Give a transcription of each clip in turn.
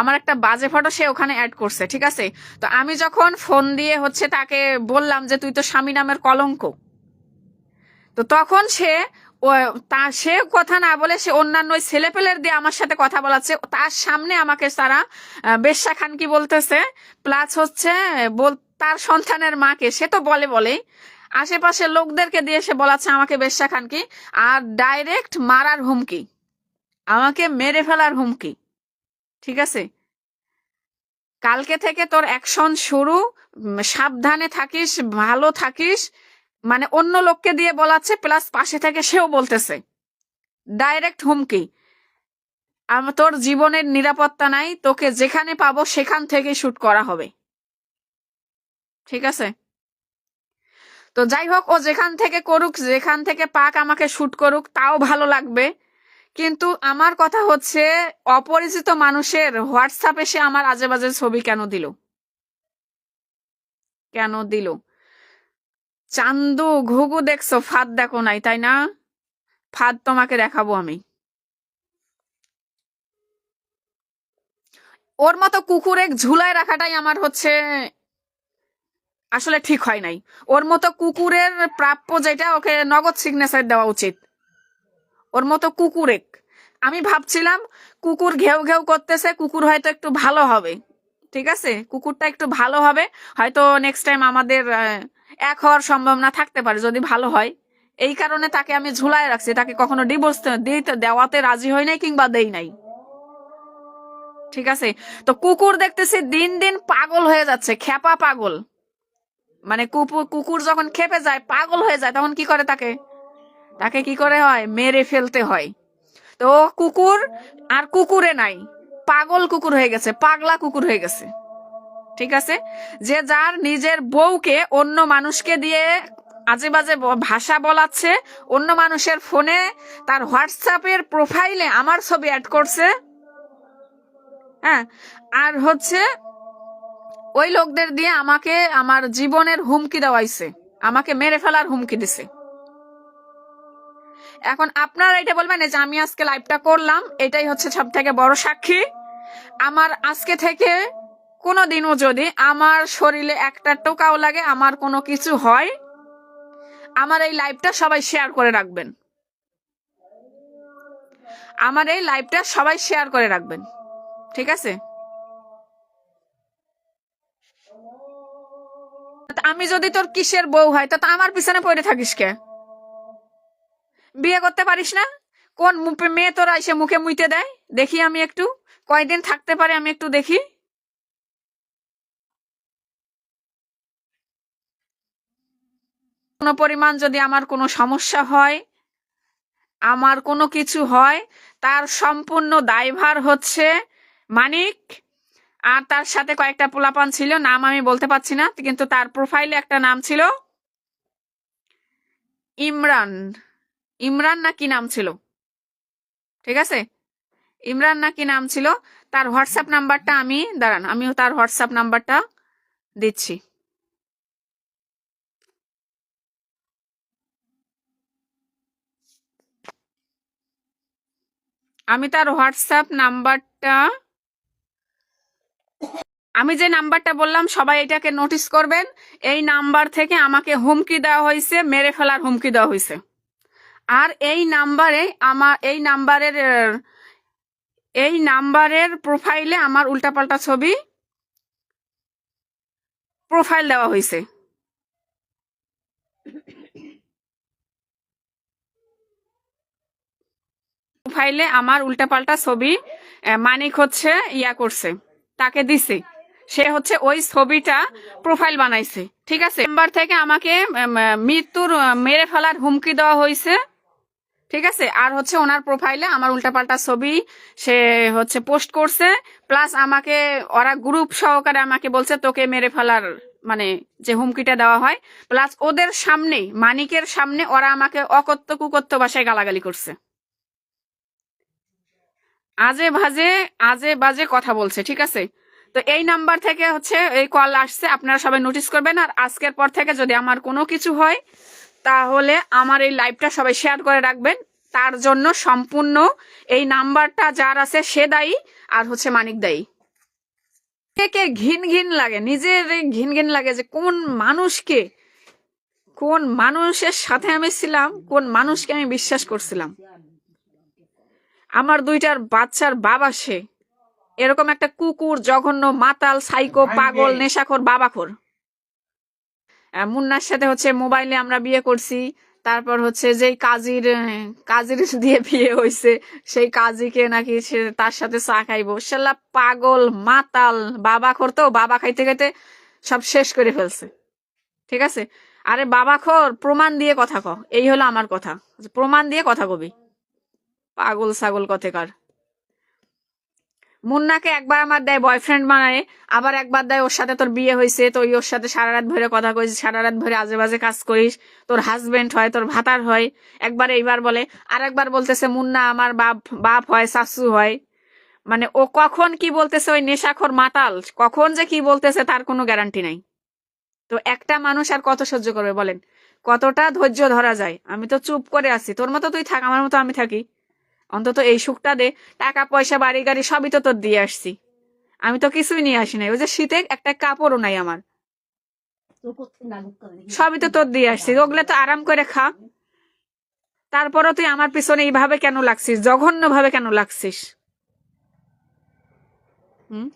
আমার একটা বাজে ফটো সে ওখানে অ্যাড করছে, ঠিক আছে? তো আমি যখন ফোন দিয়ে হচ্ছে তাকে বললাম যে, তুই তো স্বামী নামের কলঙ্ক। তো তখন সে তা সে কথা না বলে সে অন্যান্য ছেলেপেলের দিয়ে আমার সাথে কথা বলাচ্ছে। তার সামনে আমাকে তারা বেশ্যা খান কি বলতেছে? প্লাস হচ্ছে তার সন্তানের মাকে, সে তো বলে বলে আশেপাশের লোকদেরকে দিয়ে সে বলাচ্ছে আমাকে বেশ্যা খান কি, আর ডাইরেক্ট মারার হুমকি। আমাকে মেরে ফেলার হুমকি। ঠিক আছে? কালকে থেকে তোর অ্যাকশন শুরু সাবধানে থাকিস, ভালো থাকিস। মানে অন্য লোককে দিয়ে বলাচ্ছে প্লাস পাশে থেকে সেও বলতেছে। ডাইরেক্ট হুমকি। তোর জীবনের নিরাপত্তা নাই, তোকে যেখানে পাবো সেখান থেকে শুট করা হবে। ঠিক আছে? তো যাই হোক, ও যেখান থেকে করুক, যেখান থেকে পাক আমাকে শুট করুক, তাও ভালো লাগবে। কিন্তু আমার কথা হচ্ছে, অপরিচিত মানুষের হোয়াটসঅ্যাপে সে আমার আজে বাজে ছবি কেন দিল? কেন দিল? চান্দু ঘুঘু দেখছ? ফাঁদ দেখো নাই, তাই না? ফাঁদ তোমাকে দেখাবো আমি। ওর মতো কুকুর ঝুলায় রাখাটাই আমার হচ্ছে আসলে ঠিক হয় নাই। ওর মতো কুকুরের প্রাপ্য যেটা, ওকে নগদ সিগনেচার দেওয়া উচিত। ওর মতো কুকুরেক আমি ভাবছিলাম কুকুর ঘেউ ঘেউ করতেছে, কুকুর হয়তো একটু ভালো হবে। ঠিক আছে? কুকুরটা একটু ভালো হবে, হয়তো নেক্সট টাইম আমাদের এক হওয়ার সম্ভাবনা থাকতে পারে যদি ভালো হয়। এই কারণে তাকে আমি ঝুলায় রাখছি, তাকে কখনো ডিভোর্স দেওয়াতে রাজি হই নাই কিংবা দেই নাই। ঠিক আছে? তো কুকুর দেখতেছি দিন দিন পাগল হয়ে যাচ্ছে খেপা পাগল। মানে কুকুর যখন খেপে যায়, পাগল হয়ে যায়, তখন কি করে তাকে? তাকে কি করে হয়? মেরে ফেলতে হয়। তো কুকুর আর কুকুরে নাই। পাগল কুকুর হয়ে গেছে, পাগলা কুকুর হয়ে গেছে। ঠিক আছে? যে যার নিজের বউকে অন্য মানুষকে দিয়ে আজে বাজে ভাষা বলাচ্ছে, অন্য মানুষের ফোনে তার হোয়াটসঅ্যাপের প্রোফাইলে আমার ছবি অ্যাড করছে। হ্যাঁ? আর হচ্ছে ওই লোকদের দিয়ে আমাকে, আমার জীবনের হুমকি দেওয়াইছে। আমাকে মেরে ফেলার হুমকি দিছে। এখন আপনারা এটা বলবেন যে আমি আজকে লাইভটা করলাম, এটাই হচ্ছে সব থেকে বড় সাক্ষী। আমার আজকে থেকে কোনো দিনও যদি আমার শরীরে একটা টোকাও লাগে, আমার কোনো কিছু হয়, আমার এই লাইভটা সবাই শেয়ার করে রাখবেন। আমার এই লাইভটা সবাই শেয়ার করে রাখবেন। ঠিক আছে? আমি যদি তোর কিসের বউ হয় তা আমার পিছনে পড়ে থাকিস কে? বিয়ে করতে পারিস না? কোন মেয়ে তোরা এসে মুখে মুইতে দেয়? দেখি আমি একটু। কয়দিন থাকতে পারে আমি একটু দেখি। কোনো পরিমাণ যদি আমার কোনো সমস্যা হয়, আমার কোনো কিছু হয়, তার সম্পূর্ণ দায়ভার হচ্ছে মানিক। আর তার সাথে কয়েকটা পোলাপান ছিল, নাম আমি বলতে পারছি না, কিন্তু তার প্রোফাইলে একটা নাম ছিল ইমরান। ইমরান না কি নাম ছিল? ঠিক আছে? ইমরান না কি নাম ছিল? তার হোয়াটসঅ্যাপ নাম্বারটা আমি, দাঁড়ান, আমিও তার হোয়াটসঅ্যাপ নাম্বারটা দিচ্ছি। আমি তার হোয়াটসঅ্যাপ নাম্বারটা, আমি যে নাম্বারটা বললাম, সবাই এটাকে নোটিস করবেন। এই নাম্বার থেকে আমাকে হুমকি দেওয়া হয়েছে, মেরে ফেলার হুমকি দেওয়া হয়েছে। আর এই নাম্বারে আমার, এই নাম্বারের এই নাম্বারের প্রোফাইলে আমার উল্টাপাল্টা ছবি প্রোফাইল দেওয়া হয়েছে প্রোফাইলে আমার উল্টাপাল্টা ছবি মানিক হচ্ছে ইয়া করছে, তাকে দিছে। সে হচ্ছে ওই ছবিটা প্রোফাইল বানাইছে, ঠিক আছে? নাম্বার থেকে আমাকে মৃত্যুর মেরে ফেলার হুমকি দেওয়া হয়েছে ঠিক আছে? আর হচ্ছে ওনার প্রোফাইলে আমার উল্টাপাল্টা ছবি সে হচ্ছে পোস্ট করছে প্লাস আমাকে, ওরা গ্রুপ সহকারে আমাকে বলছে, তোকে মেরে ফেলার মানে যে হুমকিটা দেওয়া হয়। প্লাস ওদের সামনে মানিকের সামনে ওরা আমাকে অকত্য কুকত্য ভাষায় গালাগালি করছে। আজে ভাজে আজে বাজে কথা বলছে, ঠিক আছে? তো এই নাম্বার থেকে হচ্ছে এই কল আসছে, আপনারা সবাই নোটিস করবেন। আর আজকের পর থেকে যদি আমার কোনো কিছু হয় তাহলে আমার এই লাইভটা সবাই শেয়ার করে রাখবেন। তার জন্য সম্পূর্ণ এই নাম্বারটা যার আছে সে দায়ী আর হচ্ছে মানিক দায়ী। কে ঘিন ঘিন লাগে নিজের ঘিন ঘিন লাগে যে কোন মানুষকে কোন মানুষের সাথে আমি ছিলাম কোন মানুষকে আমি বিশ্বাস করছিলাম। আমার দুইটার বাচ্চার বাবা সে। এরকম একটা কুকুর জঘন্য মাতাল সাইকো পাগল নেশাখোর বাবাখোর। মুন্নার সাথে হচ্ছে মোবাইলে আমরা বিয়ে করছি। তারপর হচ্ছে যেই কাজীর কাজীর দিয়ে বিয়ে হয়েছে সেই কাজীকে নাকি সে তার সাথে চা খাইবো। সেলা পাগল, মাতাল, বাবা তো, বাবা খাইতে খাইতে সব শেষ করে ফেলছে। ঠিক আছে? আরে বাবা খোর, প্রমাণ দিয়ে কথা ক এই হলো আমার কথা। প্রমাণ দিয়ে কথা কবি। পাগল ছাগল কথেকার মুন্নাকে একবার আমার দেয় বয়ফ্রেন্ড বানায়, আবার একবার দেয় ওর সাথে তোর বিয়ে হয়েছে, তো ওর সাথে সারা রাত ভরে কথা কইছিস সারা রাত ভরে আজে বাজে কাজ করিস, তোর হাজবেন্ড হয়, তোর ভাতার হয়। একবার এইবার বলে আর একবার বলতেছে, মুন্না, আমার বাপ বাপ হয়, শাশু হয়। মানে ও কখন কি বলতেছে, ওই নেশাখোর মাতাল, কখন যে কি বলতেছে তার কোনো গ্যারান্টি নাই। তো একটা মানুষ আর কত সহ্য করবে বলেন? কতটা ধৈর্য ধরা যায়? আমি তো চুপ করে আছি, তোর মতো তুই থাক, আমার মতো আমি থাকি। অন্তত এই সুখটা দে, টাকা, পয়সা, বাড়ি, গাড়ি, সবই তো তোর দিয়ে আসছি। আমি তো কিছুই নিয়ে আসি নাই। ওই যে শীতে একটা কাপড়ও নাই আমার। সবই তো তোর দিয়ে আসছি। ওগুলো তো আরাম করে খা। তারপরও তুই আমার পিছনে এইভাবে কেন লাগছিস? জঘন্য ভাবে কেন লাগছিস? হুম?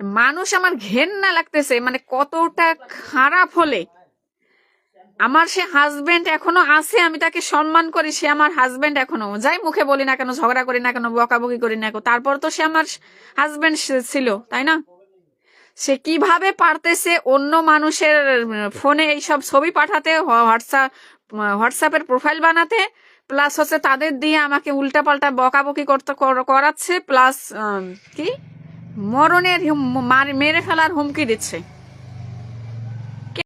মানুষ আমার ঘেন্না লাগতেছে মানে কতটা খারাপ হলে। আমার সে হাজবেন্ড এখনও আছে, আমি তাকে সম্মান করি, সে আমার হাজবেন্ড এখনও। যাই মুখে বলি না কেন, ঝগড়া করি না কেন, বকাবকি করি না কেন, তারপর তো সে আমার হাজবেন্ড ছিল, তাই না? সে কীভাবে পারতেছে অন্য মানুষের ফোনে এইসব ছবি পাঠাতে, হোয়াটসঅ্যাপ, হোয়াটসঅ্যাপের প্রোফাইল বানাতে প্লাস হচ্ছে তাদের দিয়ে আমাকে উল্টাপাল্টা বকাবকি করতে করাচ্ছে প্লাস কি? মরণের মার- মেরে ফেলার হুমকি দিচ্ছে।